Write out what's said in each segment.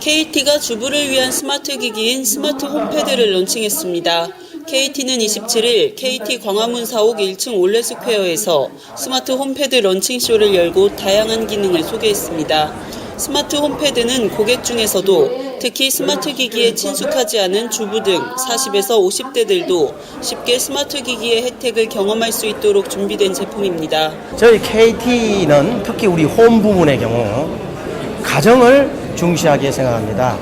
KT가 주부를 위한 스마트 기기인 스마트 홈패드를 론칭했습니다. KT는 27일 KT 광화문 사옥 1층 올레스퀘어에서 스마트 홈패드 런칭쇼를 열고 다양한 기능을 소개했습니다. 스마트 홈패드는 고객 중에서도 특히 스마트 기기에 친숙하지 않은 주부 등 40에서 50대들도 쉽게 스마트 기기의 혜택을 경험할 수 있도록 준비된 제품입니다. 저희 KT는 특히 우리 홈 부분의 경우 가정을 중시하게 생각합니다.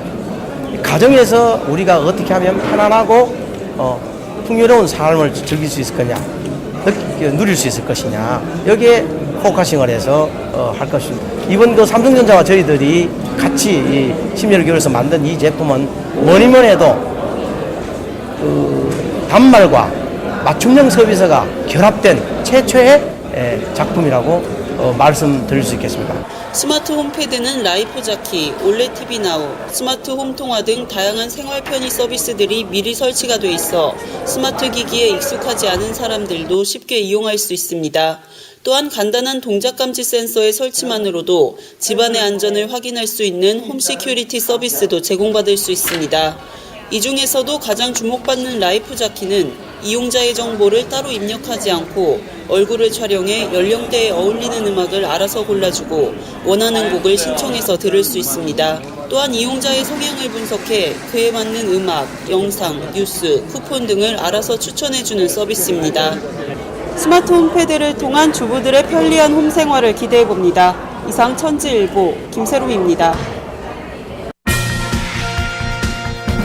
가정에서 우리가 어떻게 하면 편안하고 어, 풍요로운 삶을 즐길 수 있을 거냐, 느- 누릴 수 있을 것이냐 여기에 포커싱을 해서 어, 할 것입니다. 이번 그 삼성전자와 저희들이 같이 이 심혈을 기울여서 만든 이 제품은 뭐니 뭐니 해도 그 단말과 맞춤형 서비스가 결합된 최초의 에, 작품이라고 어, 말씀드릴 수 있겠습니다. 스마트 홈패드는 라이프 자키, 올레 TV 나우, 스마트 홈 통화 등 다양한 생활 편의 서비스들이 미리 설치가 돼 있어 스마트 기기에 익숙하지 않은 사람들도 쉽게 이용할 수 있습니다. 또한 간단한 동작 감지 센서의 설치만으로도 집안의 안전을 확인할 수 있는 홈 시큐리티 서비스도 제공받을 수 있습니다. 이 중에서도 가장 주목받는 라이프 자키는 이용자의 정보를 따로 입력하지 않고 얼굴을 촬영해 연령대에 어울리는 음악을 알아서 골라주고 원하는 곡을 신청해서 들을 수 있습니다. 또한 이용자의 성향을 분석해 그에 맞는 음악, 영상, 뉴스, 쿠폰 등을 알아서 추천해주는 서비스입니다. 스마트 홈패드를 통한 주부들의 편리한 홈 생활을 기대해 봅니다. 이상 천지일보 김세롬입니다.